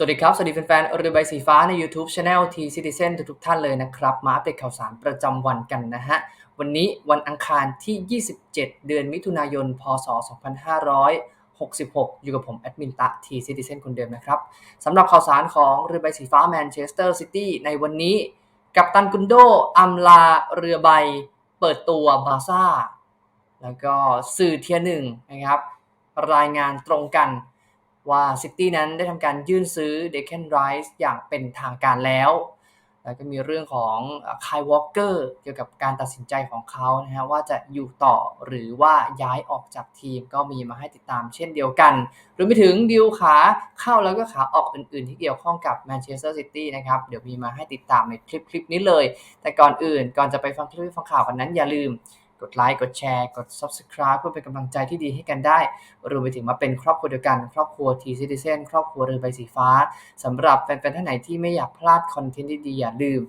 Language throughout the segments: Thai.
สวัสดีครับ สวัสดีแฟนๆเรือใบสีฟ้าใน YouTube Channel T Citizen ทุกๆท่านเลยนะครับ มาอัปเดตข่าวสารประจำวันกันนะฮะ วันนี้วันอังคารที่ 27 เดือนมิถุนายน พศ 2566 อยู่กับผม แอดมินตะ T Citizen คนเดิมนะครับสำหรับข่าวสารของเรือใบสีฟ้าแมนเชสเตอร์ซิตี้ในวันนี้ กัปตันกุนโดอัมลาเรือใบ เปิดตัวบาซ่า แล้วก็สื่อเทียหนึ่งนะครับ รายงานตรงกัน ว่าซิตี้นั้นได้ทำการยื่นซื้อเดค a n นไรส์อย่างเป็นทางการแล้วแล้วก็มีเรื่องของคายวอลเกอร์เกี่ยวกับการตัดสินใจของเขานะฮะว่าจะอยู่ต่อหรือว่าย้ายออกจากทีมก็มีมาให้ติดตามเช่นเดียวกันรวมไปถึงดิวขาเข้าแล้วก็ขาออกอื่นๆ ที่เกี่ยวข้องกับแมนเชสเตอร์ซิตี้นะครับเดี๋ยวมีมาให้ติดตามในคลิปคลิปนี้เลย แต่ก่อนอื่นก่อนจะไปฟังคลิปฟังข่าวกันนั้นอย่าลืม กดไลค์กดแชร์กด Subscribe เพื่อเป็นกำลังใจที่ดีให้กันได้ รวมไปถึงมาเป็นครอบครัวเดียวกัน ครอบครัว T Citizen ครอบครัวเรือใบสีฟ้าสำหรับแฟนๆท่านไหนที่ไม่อยากพลาดคอนเทนต์ดีๆอย่าลืม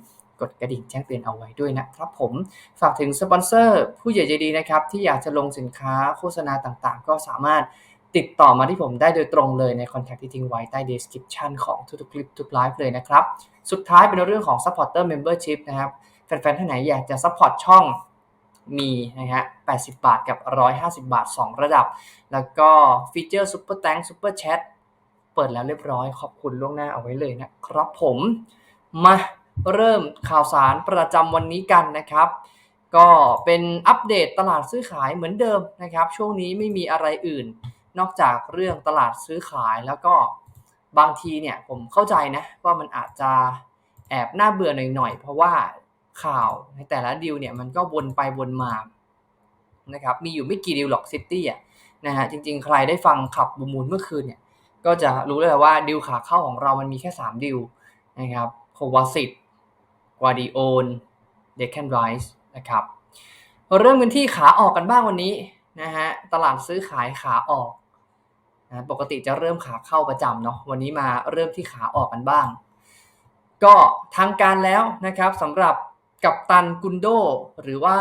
กดกระดิ่งแจ้งเตือนเอาไว้ด้วยนะครับผม ฝากถึงสปอนเซอร์ ผู้ใหญ่ใจดีนะครับ ที่อยากจะลงสินค้าโฆษณาต่างๆ ก็สามารถติดต่อมาที่ผมได้โดยตรงเลยในคอนแทคที่ทิ้งไว้ใต้ description ของทุกๆคลิปทุกไลฟ์เลยนะครับ สุดท้ายเป็นเรื่องของ supporter membership นะครับ แฟนๆท่านไหนอยากจะ support ช่อง มีนะฮะ80 บาทกับ 150 บาท 2 ระดับ แล้วก็ฟีเจอร์ Super Thank Super Chat เปิดแล้วเรียบร้อย ขอบคุณล่วงหน้าเอาไว้เลยนะครับผม มาเริ่มข่าวสารประจำวันนี้กันนะครับ ก็เป็นอัปเดตตลาดซื้อขายเหมือนเดิมนะครับ ช่วงนี้ไม่มีอะไรอื่น นอกจากเรื่องตลาดซื้อขายแล้วก็บางทีเนี่ยผมเข้าใจนะว่ามันอาจจะแอบน่าเบื่อหน่อยๆ เพราะว่า ข่าวในแต่ละดีลเนี่ยมันก็วนไปวนมานะครับมีอยู่ไม่กี่ดีลหรอกซิตี้อะนะฮะจริงๆ ใครได้ฟังขับบูมูลเมื่อคืนเนี่ยก็จะรู้เลยว่าดีลขาเข้าของเรามันมีแค่ 3 ดีลนะครับโควาซิตวาดิโอนเดคแคนไรส์นะครับเริ่มกันที่ขาออกกันบ้างวันนี้นะฮะตลาดซื้อขายขาออกนะปกติจะเริ่มขาเข้าประจำเนาะวันนี้มาเริ่มที่ขาออกกันบ้าง ก็ทางการแล้วนะครับสำหรับ กัปตันกุนโด หรือว่า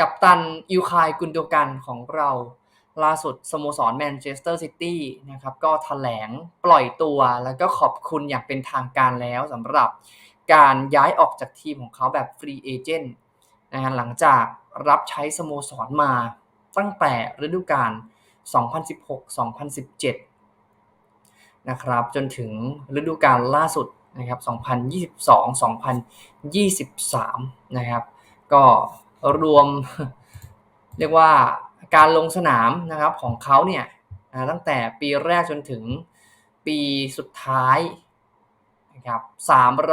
กัปตันอิวคายกุนโดกันของเราล่าสุดสโมสรแมนเชสเตอร์ซิตี้นะครับก็ถแถลงปล่อยตัวแล้วก็ขอบคุณอย่างเป็นทางการแล้วสำหรับการย้ายออกจากทีมของเขาแบบฟรีเอเจนต์นะฮะหลังจากรับใช้สโมสรมาตั้งแต่ฤดูกาล 2016-2017 นะครับจนถึงฤดูกาลล่าสุด นะครับ2022-2023 นะครับ ก็รวมเรียกว่าการลงสนามนะครับของเขาเนี่ยตั้งแต่ปีแรกจนถึงปีสุดท้ายนะครับ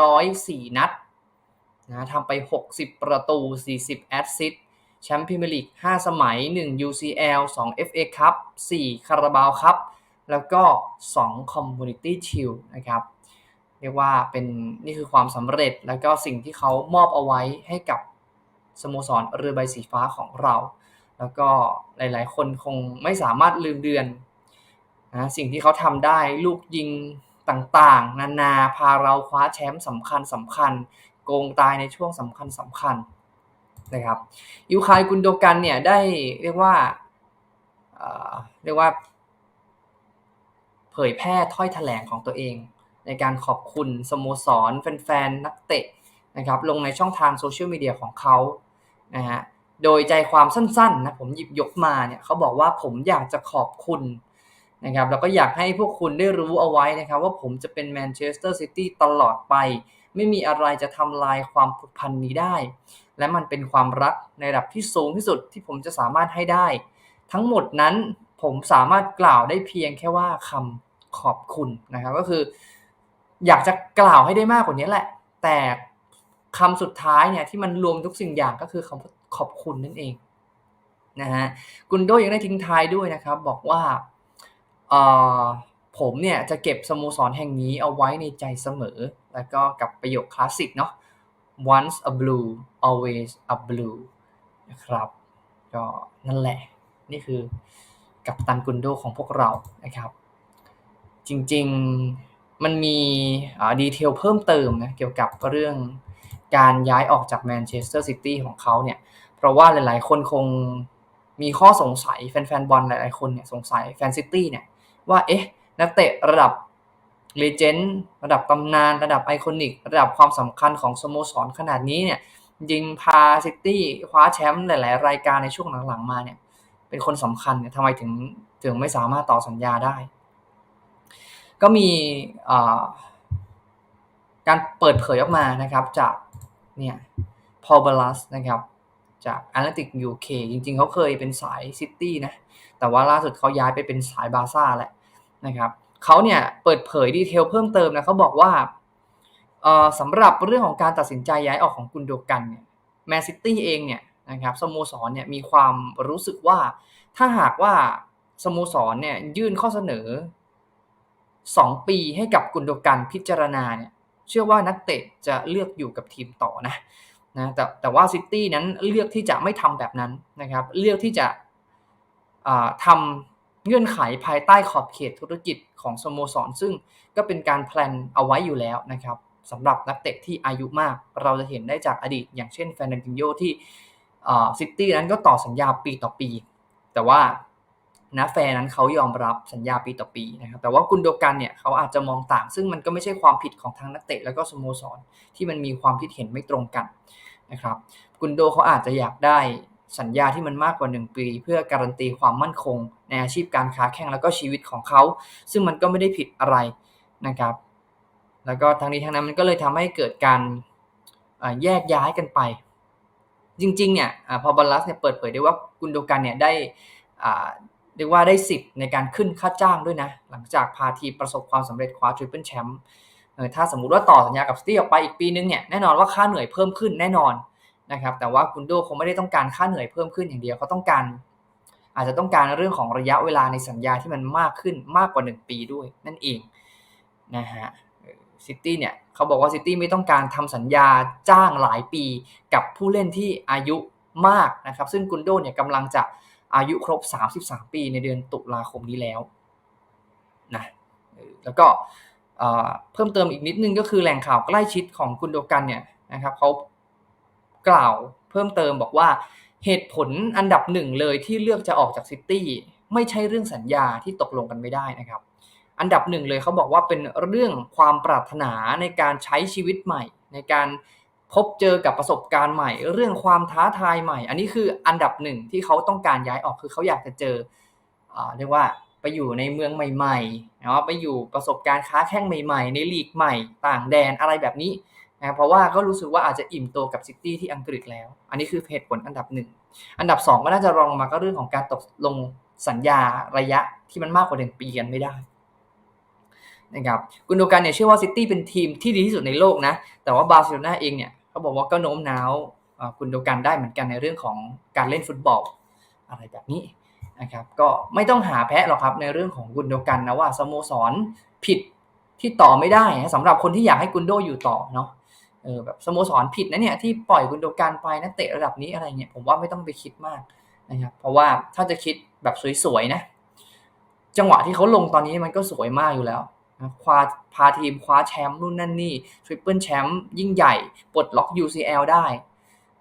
304 นัดนะทำไป 60 ประตู 40 แอสซิสต์แชมป์พรีเมียร์ลีก 5 สมัย 1 UCL 2 FA คัพ4คาราบาวคัพแล้วก็ 2 Community Shield นะครับ รียกว่าเป็นนี่คือความสำเร็จแล้วก็สิ่งที่เขามอบเอาไว้ให้กับสโมสรเรือใบสีฟ้าของเรา แล้วก็หลายๆ คนคงไม่สามารถลืมเดือนนะสิ่งที่เขาทำได้ลูกยิงต่างๆ นานาพาเราคว้าแชมป์สำคัญสำคัญโกงตายในช่วงสำคัญสำคัญนะครับยูคายกุนโดกันเนี่ยได้เรียกว่าเรียกว่า เผยแพร่ถ้อยแถลงของตัวเอง ในการขอบคุณสโมสรแฟนๆนักเตะนะครับลงในช่องทางโซเชียลมีเดียของเขานะฮะโดยใจความสั้นๆนะผมหยิบยกมาเนี่ยเขาบอกว่าผมอยากจะขอบคุณนะครับแล้วก็อยากให้พวกคุณได้รู้เอาไว้นะครับ ว่าผมจะเป็นแมนเชสเตอร์ซิตี้ตลอดไป ไม่มีอะไรจะทำลายความผูกพันนี้ได้ และมันเป็นความรักในระดับที่สูงที่สุดที่ผมจะสามารถให้ได้ ทั้งหมดนั้นผมสามารถกล่าวได้เพียงแค่ว่าคำขอบคุณนะครับ ก็คือ อยากจะกล่าวให้ได้มากกว่านี้แหละ แต่คำสุดท้ายเนี่ยที่มันรวมทุกสิ่งอย่างก็คือคำขอบคุณนั่นเองนะฮะกุนโดยังได้ทิ้งท้ายด้วยนะครับ บอกว่าผมเนี่ยจะเก็บสโมสรแห่งนี้เอาไว้ในใจเสมอ แล้วก็กับประโยคคลาสสิกเนาะ once a blue always a blue นะครับก็นั่นแหละนี่คือกับตันกุนโดของพวกเรานะครับ จริง ๆ มันมีดีเทลเพิ่มเติมนะเกี่ยวกับเรื่องการย้ายออกจากแมนเชสเตอร์ซิตี้ของเขาเนี่ย เพราะว่าหลายๆ คนคงมีข้อสงสัยแฟนๆบอลหลายๆคนเนี่ยสงสัยแฟนซิตี้เนี่ยว่าเอ๊ะนักเตะระดับเลเจนด์ระดับตำนาน ระดับไอคอนิก ระดับความสำคัญของสโมสรขนาดนี้เนี่ยยิงพาซิตี้คว้าแชมป์หลาย ๆ รายการในช่วงหลัง ๆ มาเนี่ยเป็นคนสำคัญเนี่ยทำไมถึงถึงไม่สามารถต่อสัญญาได้ ก็มีการเปิดเผยออกมานะครับจากเนี่ยพอลบลัสนะครับจาก a n a l y t i c UK จริงๆ เขาเคยเป็นสายซิตี้นะ แต่ว่าล่าสุดเขาย้ายไปเป็นสายบาซ่าแหล้วนะครับเขาเนี่ยเปิดเผยดีเทลเพิ่มเติมนะเขาบอกว่าสำหรับเรื่องของการตัดสินใจย้ายออกของกุนโดกันเนี่ยแมนซิตี้เองเนี่ยนะครับสโมสรเนี่ยมีความรู้สึกว่าถ้าหากว่าสโมสรเนี่ยยื่นข้อเสนอ 2 ปีให้กับกุนโดกันพิจารณาเนี่ยเชื่อว่านักเตะจะเลือกอยู่กับทีมต่อนะนะแต่แต่ว่าซิตี้นั้นเลือกที่จะไม่ทำแบบนั้นนะครับเลือกที่จะทำเงื่อนไขภายใต้ขอบเขตธุรกิจของสโมสร ซึ่งก็เป็นการแพลนเอาไว้อยู่แล้วนะครับสำหรับนักเตะที่อายุมากเราจะเห็นได้จากอดีต อย่างเช่นแฟนดันติโยที่ซิตี้นั้นก็ต่อสัญญาปีต่อปี แต่ว่า นะแฟนนั้นเขายอมรับสัญญาปีต่อปีนะครับแต่ว่ากุนโดกันเนี่ยเขาอาจจะมองต่าง ซึ่งมันก็ไม่ใช่ความผิดของทางนักเตะแล้วก็สโมสรที่มันมีความคิดเห็นไม่ตรงกันนะครับกุนโดเขาอาจจะอยากได้สัญญาที่มันมากกว่า 1 ปี เพื่อการันตีความมั่นคง ในอาชีพการค้าแข่งแล้วก็ชีวิตของเขา ซึ่งมันก็ไม่ได้ผิดอะไรนะครับ แล้วก็ทั้งนี้ทั้งนั้นมันก็เลยทำให้เกิดการแยกย้ายกันไป จริงๆเนี่ยพอบอลลัสเนี่ยเปิดเผยได้ว่ากุนโดกันเนี่ยได้ เรียกว่าได้สิทธิ์ในการขึ้นค่าจ้างด้วยนะ หลังจากพาทีประสบความสำเร็จคว้าทริปเปิลแชมป์ถ้าสมมุติว่าต่อสัญญากับสตีออกไปอีกปีนึงเนี่ยแน่นอนว่าค่าเหนื่อยเพิ่มขึ้นแน่นอนนะครับแต่ว่ากุนโดคงไม่ได้ต้องการค่าเหนื่อยเพิ่มขึ้นอย่างเดียวเขาต้องการ อาจจะต้องการเรื่องของระยะเวลาในสัญญาที่มันมากขึ้นมากกว่า 1 ปีด้วยนั่นเองนะฮะซิตี้เนี่ยเขาบอกว่าซิตี้ไม่ต้องการทำสัญญาจ้างหลายปีกับผู้เล่นที่อายุมากนะครับซึ่งกุนโดเนี่ยกำลังจะ อายุครบ 33 ปีในเดือนตุลาคมนี้แล้วนะแล้วก็เพิ่มเติมอีกนิดนึงก็คือแหล่งข่าวใกล้ชิดของกุนโดกันเนี่ยนะครับเขากล่าวเพิ่มเติมบอกว่าเหตุผลอันดับหนึ่งเลยที่เลือกจะออกจากซิตี้ไม่ใช่เรื่องสัญญาที่ตกลงกันไม่ได้นะครับ อันดับหนึ่งเลยเขาบอกว่าเป็นเรื่องความปรารถนาในการใช้ชีวิตใหม่ ในการ พบเจอกับประสบการณ์ใหม่ เรื่องความท้าทายใหม่ อันนี้คืออันดับหนึ่งที่เขาต้องการย้ายออกคือเขาอยากจะเจอเรียกว่าไปอยู่ในเมืองใหม่ๆเนาะไปอยู่ประสบการณ์ค้าแข่งใหม่ ๆ ในลีกใหม่ ต่างแดนอะไรแบบนี้นะเพราะว่าก็รู้สึกว่าอาจจะอิ่มตัวกับซิตี้ที่อังกฤษแล้ว อันนี้คือเหตุผลอันดับหนึ่งอันดับ2ก็น่าจะรองมาก็เรื่องของการตกลงสัญญาระยะที่มันมากกว่าหนึ่งปีกันไม่ได้ นะครับกุนโดกันเนี่ยเชื่อว่าซิตี้เป็นทีมที่ดีที่สุดในโลกนะ แต่ว่าบาร์เซโลนาเองเนี่ยเขาบอกว่าก็โน้มน้าวกุนโดกันได้เหมือนกันในเรื่องของการเล่นฟุตบอลอะไรแบบนี้นะครับก็ไม่ต้องหาแพ้หรอกครับในเรื่องของกุนโดกันนะว่าสโมสรผิดที่ต่อไม่ได้สำหรับคนที่อยากให้กุนโดอยู่ต่อเนาะเออแบบสโมสรผิดนะเนี่ยที่ปล่อยกุนโดกันไปนักเตะระดับนี้อะไรเงี้ยผมว่าไม่ต้องไปคิดมากนะครับเพราะว่าถ้าจะคิดแบบสวยๆนะ จังหวะที่เขาลงตอนนี้มันก็สวยมากอยู่แล้ว คว้าพาทีมคว้าแชมป์นู่นนั่นนี่ทริปเปิลแชมป์ยิ่งใหญ่ปลดล็อก UCL ได้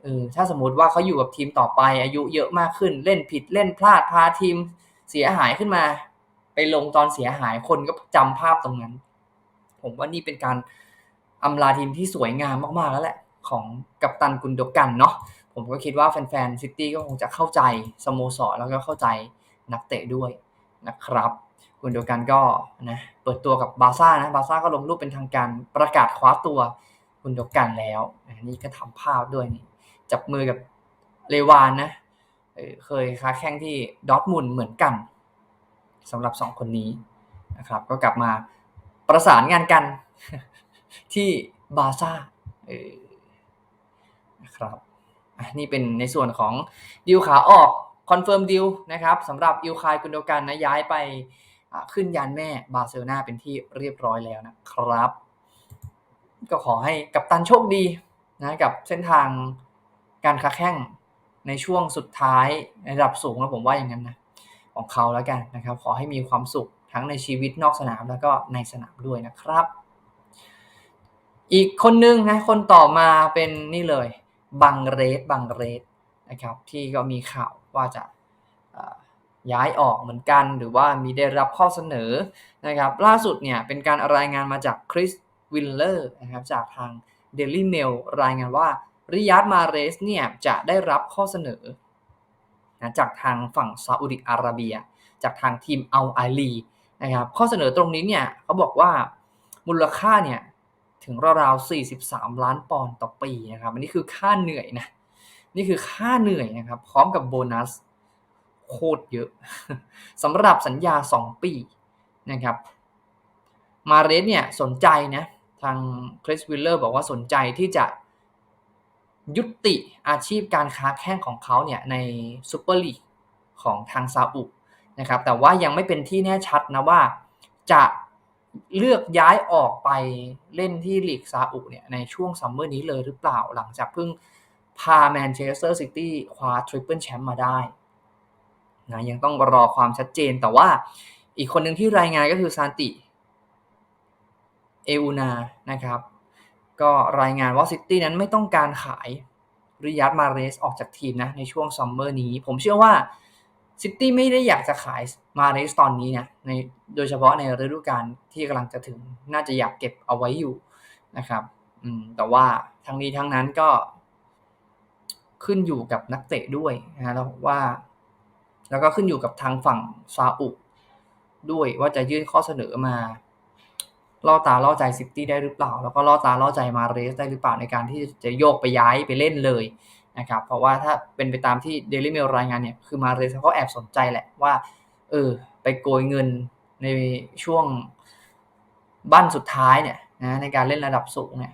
เออถ้าสมมติว่าเขาอยู่กับทีมต่อไป อายุเยอะมากขึ้น เล่นผิดเล่นพลาดพาทีมเสียหายขึ้นมา ไปลงตอนเสียหายคนก็จำภาพตรงนั้น ผมว่านี่เป็นการอำลาทีมที่สวยงามมากๆแล้วแหละของกัปตันกุนโดกันเนาะผมก็คิดว่าแฟนๆซิตี้ก็คงจะเข้าใจสโมสรแล้วก็เข้าใจนักเตะด้วยนะครับ กุนโดกันก็นะเปิดตัวกับบาซ่านะบาซ่าก็ลงรูปเป็นทางการประกาศคว้าตัวกุนโดกันแล้วนี่ก็ทำภาพด้วยนี่จับมือกับเลวานนะเคยค้าแข่งที่ดอทมุนเหมือนกันสำหรับสองคนนี้นะครับ ก็กลับมาประสานงานกันที่บาซ่านะครับนี่เป็นในส่วนของดิวขาออกคอนเฟิร์มดิวนะครับสำหรับอิลคายกุนโดกันนะย้ายไป ขึ้นยานแม่บาร์เซโลนาเป็นที่เรียบร้อยแล้วนะครับ ก็ขอให้กับตันโชคดีนะกับเส้นทางการค้าแข่งในช่วงสุดท้ายในระดับสูงแล้วผมว่าอย่างนั้นนะของเขาแล้วกันนะครับ ขอให้มีความสุขทั้งในชีวิตนอกสนามแล้วก็ในสนามด้วยนะครับ อีกคนนึงนะคนต่อมาเป็นนี่เลยบังเรสบังเรสนะครับ ที่ก็มีข่าวว่าจะ ย้ายออกเหมือนกันหรือว่ามีได้รับข้อเสนอนะครับล่าสุดเนี่ยเป็นการรายงานมาจากคริสวิลเลอร์นะครับจากทาง Daily Mail รายงานว่าริยาดมาเรสเนี่ยจะได้รับข้อเสนอนะจากทางฝั่งซาอุดิอาระเบีย จากทางทีมอัลไอลีนะครับข้อเสนอตรงนี้เนี่ยเขาบอกว่ามูลค่าเนี่ยถึงราวๆ 43 ล้านปอนด์ต่อปีนะครับอันนี้คือค่าเหนื่อยนะนี่คือค่าเหนื่อยนะครับพร้อมกับโบนัส โคตรเยอะสำหรับสัญญา 2 ปีนะครับ มาเรสเนี่ยสนใจนะทางคริสวิลเลอร์บอกว่าสนใจที่จะยุติอาชีพการค้าแข้งของเขาเนี่ยในซูเปอร์ลีกของทางซาอุนะครับแต่ว่ายังไม่เป็นที่แน่ชัดนะว่าจะเลือกย้ายออกไปเล่นที่ลีกซาอุเนี่ยในช่วงซัมเมอร์นี้เลยหรือเปล่าหลังจากเพิ่งพาแมนเชสเตอร์ซิตี้คว้าทริปเปิลแชมป์มาได้ นะยังต้องรอความชัดเจนแต่ว่าอีกคนหนึ่งที่รายงานก็คือซานติเออูนานะครับ ก็รายงานว่าซิตี้นั้นไม่ต้องการขายริยัตมาเรสออกจากทีมนะในช่วงซัมเมอร์นี้ ผมเชื่อว่าซิตี้ไม่ได้อยากจะขายมาเรสตอนนี้นะในโดยเฉพาะในฤดูกาลที่กำลังจะถึงน่าจะอยากเก็บเอาไว้อยู่นะครับแต่ว่าทั้งนี้ทั้งนั้นก็ขึ้นอยู่กับนักเตะด้วยนะแล้วว่า แล้วก็ขึ้นอยู่กับทางฝั่งซาอุด้วยว่าจะยื่นข้อเสนอมาล่อตาล่อใจซิตี้ได้หรือเปล่า แล้วก็ล่อตาล่อใจมาเรสได้หรือเปล่าในการที่จะโยกไปย้ายไปเล่นเลยนะครับเพราะว่าถ้าเป็นไปตามที่เดลิเมลรายงานเนี่ยคือมาเรสเขาแอบสนใจแหละว่าเออไปโกยเงินในช่วงบ้านสุดท้ายเนี่ยนะในการเล่นระดับสูงเนี่ย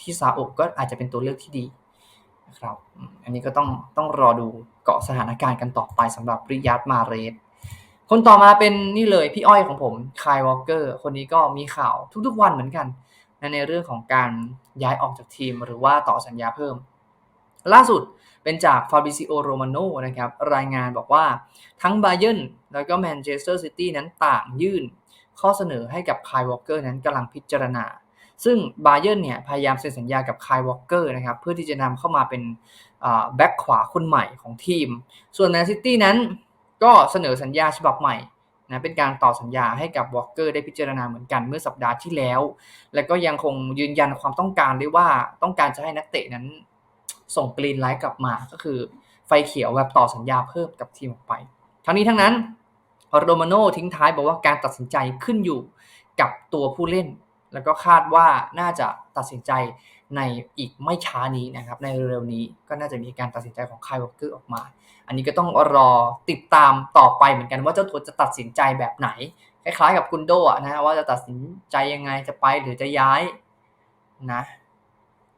ที่ซาอุก็อาจจะเป็นตัวเลือกที่ดี นะครับ อันนี้ก็ต้องต้องรอดูเกาะสถานการณ์กันต่อไปสำหรับริยัตมาเรสคนต่อมาเป็นนี่เลยพี่อ้อยของผมคายวอลเกอร์คนนี้ก็มีข่าวทุกๆวันเหมือนกันในเรื่องของการย้ายออกจากทีมหรือว่าต่อสัญญาเพิ่ม ล่าสุดเป็นจากฟาบิซิโอโรมาโนนะครับรายงานบอกว่าทั้งไบเยนแล้วก็แมนเชสเตอร์ซิตี้นั้นต่างยื่น ข้อเสนอให้กับคายวอลเกอร์นั้นกำลังพิจารณา ซึ่งบาเยนเนี่ยพยายามเซ็นสัญญากับคายวอลเกอร์นะครับเพื่อที่จะนำเข้ามาเป็นแบ็กขวาคนใหม่ของทีม ส่วนแมนซิตี้นั้นก็เสนอสัญญาฉบับใหม่นะเป็นการต่อสัญญาให้กับวอลเกอร์ได้พิจารณาเหมือนกันเมื่อสัปดาห์ที่แล้ว และก็ยังคงยืนยันความต้องการด้วยว่าต้องการจะให้นักเตะนั้นส่งกรีนไลท์กลับมาก็คือไฟเขียวแบบต่อสัญญาเพิ่มกับทีมออกไป ทั้งนี้ทั้งนั้นโรมาโน่ทิ้งท้ายบอกว่าการตัดสินใจขึ้นอยู่กับตัวผู้เล่น แล้วก็คาดว่าน่าจะตัดสินใจในอีกไม่ช้านี้นะครับ ในเร็วๆนี้ก็น่าจะมีการตัดสินใจของคายวอลเกอร์ออกมา อันนี้ก็ต้องรอติดตามต่อไปเหมือนกันว่าเจ้าตัวจะตัดสินใจแบบไหน คล้ายๆกับกุนโดะนะว่าจะตัดสินใจยังไงจะไปหรือจะย้ายนะ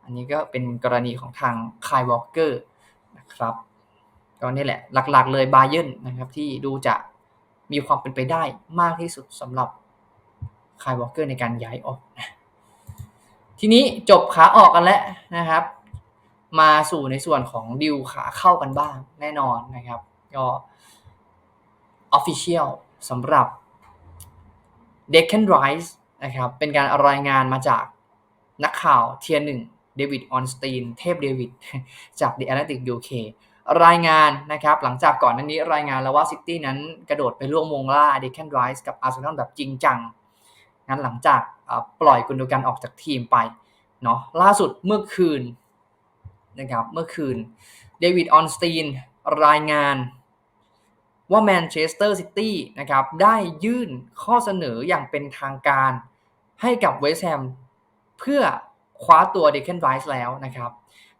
อันนี้ก็เป็นกรณีของทางคายวอลเกอร์นะครับก็นี่แหละหลักๆเลยบาเยนนะครับที่ดูจะมีความเป็นไปได้มากที่สุดสำหรับ คายวอลเกอร์ในการย้ายออกนะทีนี้จบขาออกกันแล้วนะครับ มาสู่ในส่วนของดิวขาเข้ากันบ้างแน่นอนนะครับ ก็ Official สำหรับ d e c น a n Rise นะครับเป็นการรายงานมาจากนักข่าวเทียร์หนึ่งเดวิดออนสตีนเทพเดวิดจาก The Atlantic UK รายงานนะครับหลังจากก่อนหน้านี้รายงานแล้วว่าซิตี้นั้นกระโดดไปร่วมวงล่าเดค a n Rise กับอาร์เซนอลแบบจริงจัง งั้นหลังจากปล่อยกุนดูกันออกจากทีมไปเนาะล่าสุดเมื่อคืนนะครับเมื่อคืนเดวิดออนสตีนรายงานว่าแมนเชสเตอร์ซิตี้นะครับได้ยื่นข้อเสนออย่างเป็นทางการให้กับเวสแฮมเพื่อคว้าตัวเดคเคนไรส์แล้วนะครับ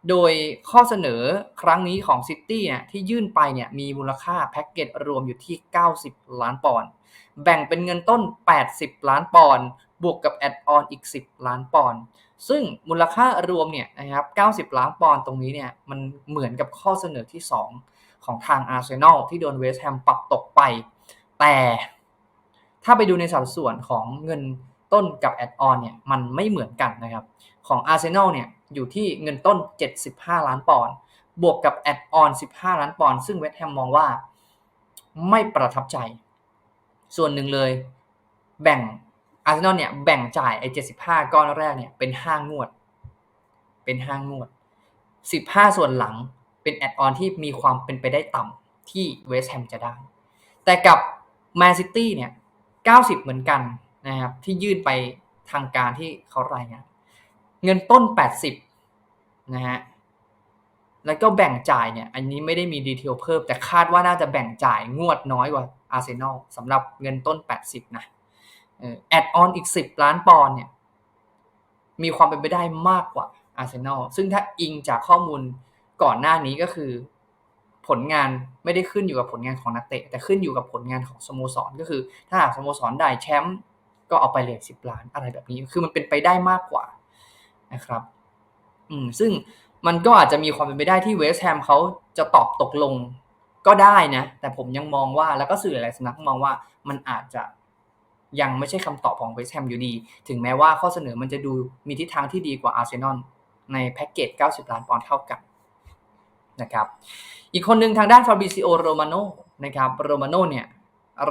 โดยข้อเสนอครั้งนี้ของซิตี้เนี่ยที่ยื่นไปเนี่ยมีมูลค่าแพ็กเกจรวมอยู่ที่ 90 ล้านปอนด์ แบ่งเป็นเงินต้น 80 ล้านปอนด์บวกกับแอดออนอีก 10 ล้านปอนด์ซึ่งมูลค่ารวมเนี่ยนะครับ 90 ล้านปอนด์ตรงนี้เนี่ยมันเหมือนกับข้อเสนอที่ 2 ของทางอาร์เซนอลที่โดนเวสต์แฮมปรับตกไป แต่ถ้าไปดูในสัดส่วนของเงินต้นกับแอดออนเนี่ยมันไม่เหมือนกันนะครับ ของอาร์เซนอลเนี่ยอยู่ที่เงินต้น 75 ล้านปอนด์บวกกับแอดออน 15 ล้านปอนด์ซึ่งเวสต์แฮมมองว่าไม่ประทับใจ ส่วนหนึ่งเลย แบ่งอาร์เซนอลเนี่ยแบ่งจ่ายไอ้เจ็ดสิบห้าก้อนแรกเนี่ยเป็นห้างวด เป็นห้างวดสิบห้าส่วนหลังเป็นแอดออนที่มีความเป็นไปได้ต่ำที่เวสต์แฮมจะได้ แต่กับแมนซิตี้เนี่ย90เหมือนกันนะครับที่ยื่นไปทางการที่เขารายงานเงินต้น80นะฮะ แล้วก็แบ่งจ่ายเนี่ยอันนี้ไม่ได้มีดีเทลเพิ่ม แต่คาดว่าน่าจะแบ่งจ่ายงวดน้อยกว่าอาร์เซนอลสำหรับเงินต้น 80 นะแอดออนอีก 10 ล้านปอนด์เนี่ยมีความเป็นไปได้มากกว่าอาร์เซนอลซึ่งถ้าอิงจากข้อมูลก่อนหน้านี้ก็คือ ผลงานไม่ได้ขึ้นอยู่กับผลงานของนักเตะ แต่ขึ้นอยู่กับผลงานของสโมสรก็คือ ถ้าหากสโมสรได้แชมป์ก็เอาไปเลยสิบล้านอะไรแบบนี้ คือมันเป็นไปได้มากกว่านะครับ อืมซึ่ง มันก็อาจจะมีความเป็นไปได้ที่เวสต์แฮมเขาจะตอบตกลงก็ได้นะ แต่ผมยังมองว่าแล้วก็สื่อหลายสำนักมองว่ามันอาจจะยังไม่ใช่คำตอบของเวสต์แฮมอยู่ดี ถึงแม้ว่าข้อเสนอมันจะดูมีทิศทางที่ดีกว่าอาร์เซนอลในแพ็กเกจ 90 ล้านปอนด์เท่ากันนะครับ อีกคนหนึ่งทางด้านฟาบิซิโอโรมาโนนะครับโรมาโนเนี่ย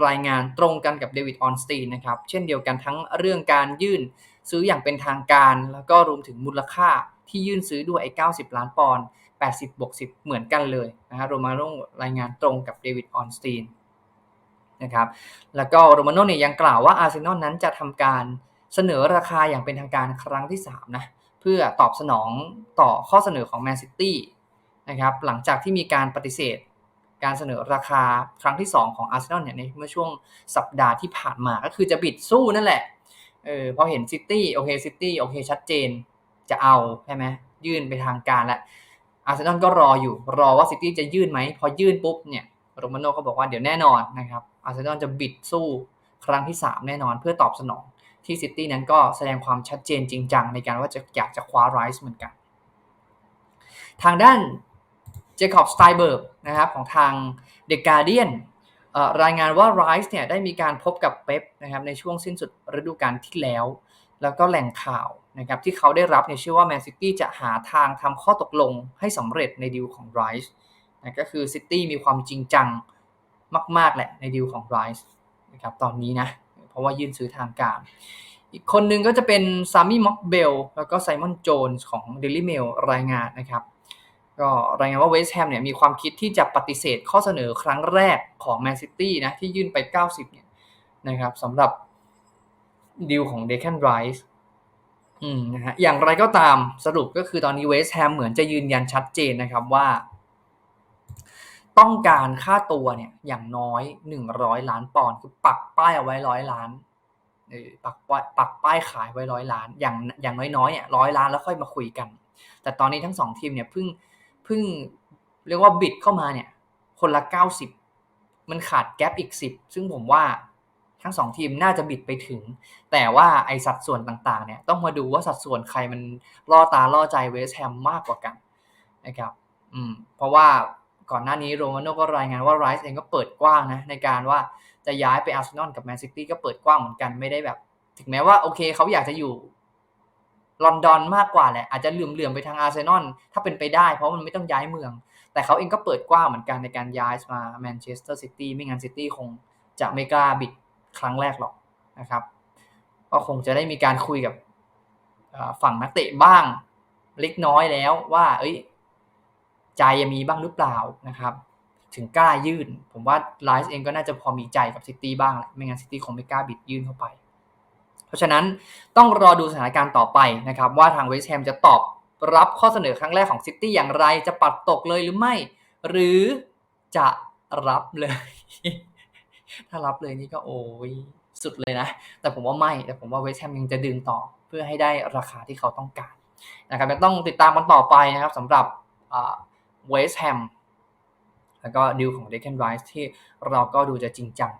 รายงานตรงกันกับเดวิดออนสตีนนะครับ เช่นเดียวกันทั้งเรื่องการยื่นซื้ออย่างเป็นทางการ แล้วก็รวมถึงมูลค่า ที่ยื่นซื้อด้วยไอ้90 ล้านปอนด์80บวก10 เหมือนกันเลยนะฮะโรมาโนรายงานตรงกับเดวิดออนสตีนนะครับแล้วก็โรมาโนเนี่ยยังกล่าวว่าอาร์เซนอลนั้นจะทำการเสนอราคาอย่างเป็นทางการครั้งที่3นะเพื่อตอบสนองต่อข้อเสนอของแมนซิตี้นะครับหลังจากที่มีการปฏิเสธการเสนอราคาครั้งที่ 2 ของอาร์เซนอลเนี่ยในเมื่อช่วงสัปดาห์ที่ผ่านมาก็คือจะบิดสู้นั่นแหละเออพอเห็นซิตี้โอเคซิตี้โอเคชัดเจน จะเอาใช่ไหมยื่นไปทางการแล้วอาร์เซนอลก็รออยู่รอว่าซิตี้จะยื่นไหมพอยื่นปุ๊บเนี่ยโรมาโน่ก็บอกว่าเดี๋ยวแน่นอนนะครับอาร์เซนอลจะบิดสู้ครั้งที่ 3 แน่นอนเพื่อตอบสนอง ที่ซิตี้นั้นก็แสดงความชัดเจนจริงจังในการว่าจะอยากจะคว้าไรส์เหมือนกัน ทางด้านเจคอบสไตเบิร์กนะครับของทางเดอะการ์เดียนรายงานว่าไรส์เนี่ยได้มีการพบกับเป๊ปนะครับในช่วงสิ้นสุดฤดูกาลที่แล้ว แล้วก็แหล่งข่าว นะครับที่เขาได้รับเนี่ยเชื่อว่าแมนซิตี้จะหาทางทำข้อตกลงให้สำเร็จในดีลของไรส์นะก็คือซิตี้มีความจริงจังมาก ๆ แหละในดีลของไรส์นะครับตอนนี้นะ เพราะว่ายื่นซื้อทางการ อีกคนหนึ่งก็จะเป็นซามี่ม็อกเบลแล้วก็ไซมอนโจนส์ของ Daily Mail รายงานนะครับก็รายงานว่าเวสต์แฮมเนี่ยมีความคิดที่จะปฏิเสธข้อเสนอครั้งแรกของแมนซิตี้นะที่ยื่นไป 90เนี่ยนะครับสำหรับดีลของเดคันไรส์ อืมนะฮะอย่างไรก็ตามสรุปก็คือตอนนี้เวสแฮมเหมือนจะยืนยันชัดเจนนะครับว่า ต้องการค่าตัวเนี่ย อย่างน้อยหนึ่งร้อยล้านปอนด์คือปักป้ายเอาไว้ร้อยล้านเออปักป้ายปักป้ายขายไว้ร้อยล้าน อย่างอย่างน้อยๆเนี่ยร้อยล้านแล้วค่อยมาคุยกัน แต่ตอนนี้ทั้งสองทีมเนี่ยเพิ่งเพิ่งเรียกว่าบิดเข้ามาเนี่ย คนละ90มันขาดแกลบอีก10ซึ่งผมว่า ทั้งสองทีมน่าจะบิดไปถึง แต่ว่าไอสัดส่วนต่างๆเนี่ยต้องมาดูว่าสัดส่วนใครมันล่อตาล่อใจเวสแฮมมากกว่ากันนะครับอืมเพราะว่าก่อนหน้านี้โรมาโน่ก็รายงานว่าไรส์เองก็เปิดกว้างนะในการว่าจะย้ายไปอาร์เซนอลกับแมนซิตี้ก็เปิดกว้างเหมือนกันไม่ได้แบบ ถึงแม้ว่าโอเคเขาอยากจะอยู่ลอนดอนมากกว่าแหละอาจจะเหลื่อมๆไปทางอาร์เซนอลถ้าเป็นไปได้เพราะมันไม่ต้องย้ายเมือง แต่เขาเองก็เปิดกว้างเหมือนกันในการย้ายมาแมนเชสเตอร์ซิตี้ไม่งั้นซิตี้คงจะไม่กล้าบิด ครั้งแรกหรอกนะครับ ก็คงจะได้มีการคุยกับฝั่งนักเตะบ้างเล็กน้อยแล้วว่า เอ้ย ใจมีบ้างหรือเปล่านะครับ ถึงกล้ายื่น ผมว่าไลฟ์เองก็น่าจะพอมีใจกับซิตี้บ้างแหละไม่งั้นซิตี้คงไม่กล้าบิดยื่นเข้าไป เพราะฉะนั้นต้องรอดูสถานการณ์ต่อไปนะครับ ว่าทางเวสต์แฮมจะตอบรับข้อเสนอครั้งแรกของซิตี้อย่างไรจะปัดตกเลยหรือไม่ หรือจะรับเลย ถ้ารับเลยนี่ก็โอ้ยสุดเลยนะ แต่ผมว่าไม่ แต่ผมว่าเวสต์แฮมยังจะดึงต่อเพื่อให้ได้ราคาที่เขาต้องการนะครับต้องติดตามกันต่อไปนะครับสำหรับเวสต์แฮมแล้วก็ดิวของเดคเคนไรส์ที่เราก็ดูจะจริงจัง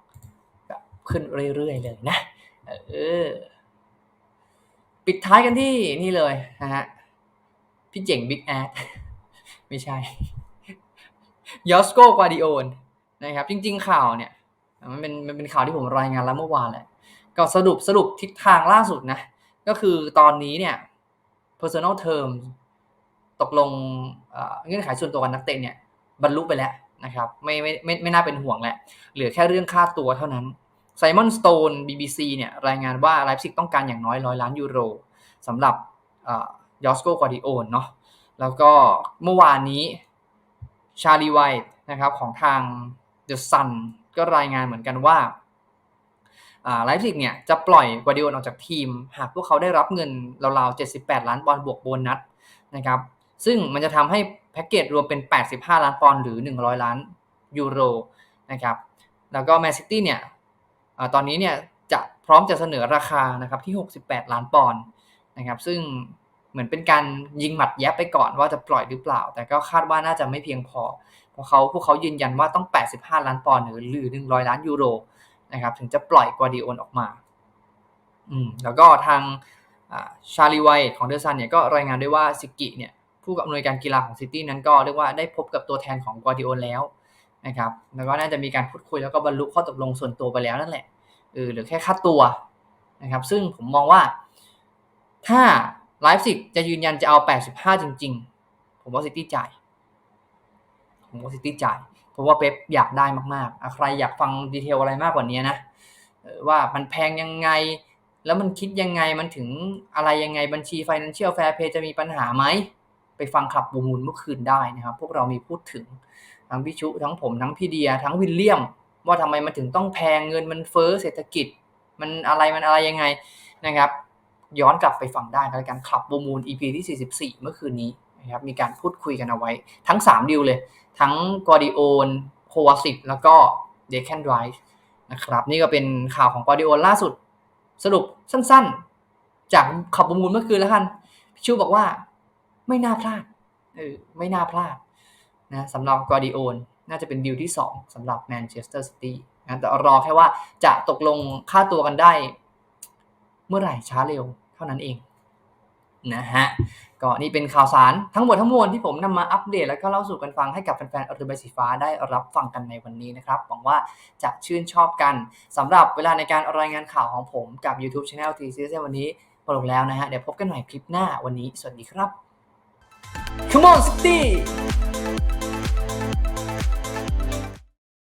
แบบขึ้นเรื่อยๆเลยนะเออปิดท้ายกันที่นี่เลยนะฮะพี่เจ๋งบิ๊กแอดไม่ใช่ยอสโกกวาดิโอนนะครับ จริง ๆ ข่าวเนี่ย มันเป็นมันเป็นข่าวที่ผมรายงานแล้วเมื่อวานแหละ ก็สรุปสรุปทิศทางล่าสุดนะ ก็คือตอนนี้เนี่ย personal term ตกลงเงื่อนไขส่วนตัวกันนักเตะเนี่ยบรรลุไปแล้วนะครับไม่ไม่ไม่ไม่น่าเป็นห่วงแหละ เหลือแค่เรื่องค่าตัวเท่านั้นไซมอนสโตน BBC เนี่ยรายงานว่าไลฟ์ซิกต้องการอย่างน้อยร้อยล้านยูโรสำหรับยอสโกกวาดิโอนเนาะแล้วก็เมื่อวานนี้ชาลีไวท์นะครับของทาง The Sun ก็รายงานเหมือนกันว่าไลฟ์ซิกเนี่ยจะปล่อยกวาดิโอลออกจากทีม หากพวกเขาได้รับเงินราวๆ 78 ล้านปอนด์บวกโบนัสนะครับซึ่งมันจะทำให้แพ็กเกจรวมเป็น 85 ล้านปอนด์หรือ 100 ล้านยูโรนะครับแล้วก็แมนซิตี้เนี่ยอตอนนี้เนี่ยจะพร้อมจะเสนอราคานะครับที่ 68 ล้านปอนด์นะครับซึ่งเหมือนเป็นการยิงหมัดแยบไปก่อนว่าจะปล่อยหรือเปล่า แต่ก็คาดว่าน่าจะไม่เพียงพอ พราเขาพวกเขายืนยันว่าต้อง 85 ล้านปอนด์หรือ 100 ล้านยูโรนะครับถึงจะปล่อยกวาดิโอนออกมาอืมแล้วก็ทางชาลีไวท์ของเดอร์ซันเนี่ยก็รายงานด้วยว่าซิกิเนี่ยผู้อำนวยการกีฬาของซิตี้นั้นก็เรียกว่าได้พบกับตัวแทนของกวาดิโอนแล้วนะครับแล้วก็น่าจะมีการพูดคุยแล้วก็บรรลุข้อตกลงส่วนตัวไปแล้วนั่นแหละเออหรือแค่ค่าตัวนะครับซึ่งผมมองว่าถ้าไลฟ์ซิกจะยืนยันจะเอา 85 จริง ๆ ผมว่าซิตี้จ่าย ผมว่าซิตี้จ่าย เพราะว่าเป๊ปอยากได้มากๆใครอยากฟังดีเทลอะไรมากกว่านี้นะว่ามันแพงยังไง แล้วมันคิดยังไงมันถึงอะไรยังไงบัญชี Financial Fair Play จะมีปัญหาไหม ไปฟังขับบูมูลเมื่อคืนได้นะครับ พวกเรามีพูดถึงทั้งพี่ชุทั้งผมทั้งพี่เดีย ทั้งวิลเลียม ว่าทำไมมันถึงต้องแพงเงินมันเฟ้อเศรษฐกิจ มันอะไรมันอะไรยังไงนะครับ ย้อนกลับไปฟังได้กันการขับบูมูล EP ที่ 44 เมื่อคืนนี้ นะครับมีการพูดคุยกันเอาไว้ทั้ง 3 ดิวเลย ทั้งกอดิโอนโควาสิกแล้วก็เดคแคนไดรฟ์นะครับนี่ก็เป็นข่าวของกอดิโอนล่าสุดสรุปสั้นๆ จากขับประมูลเมื่อคืนแล้วกันพี่ชูบอกว่าไม่น่าพลาดเออไม่น่าพลาดนะสำหรับกอดิโอนน่าจะเป็นดีลที่ 2สำหรับแมนเชสเตอร์ซิตี้นะแต่รอแค่ว่าจะตกลงค่าตัวกันได้ เมื่อไหร่ช้าเร็วเท่านั้นเองนะฮะ ก็นี่เป็นข่าวสารทั้งหมดทั้งมวลที่ผมนำมาอัปเดต แล้วก็เล่าสู่กันฟังให้กับแฟนๆอรุณใบสีฟ้าได้รับฟังกันในวันนี้นะครับหวังว่าจะชื่นชอบกันสำหรับเวลาในการรายงานข่าวของผมกับ YouTube Channel t c s วันนี้หมดลงแล้วนะฮะเดี๋ยวพบกันใหม่คลิปหน้าวันนี้ สวัสดีครับ Come on City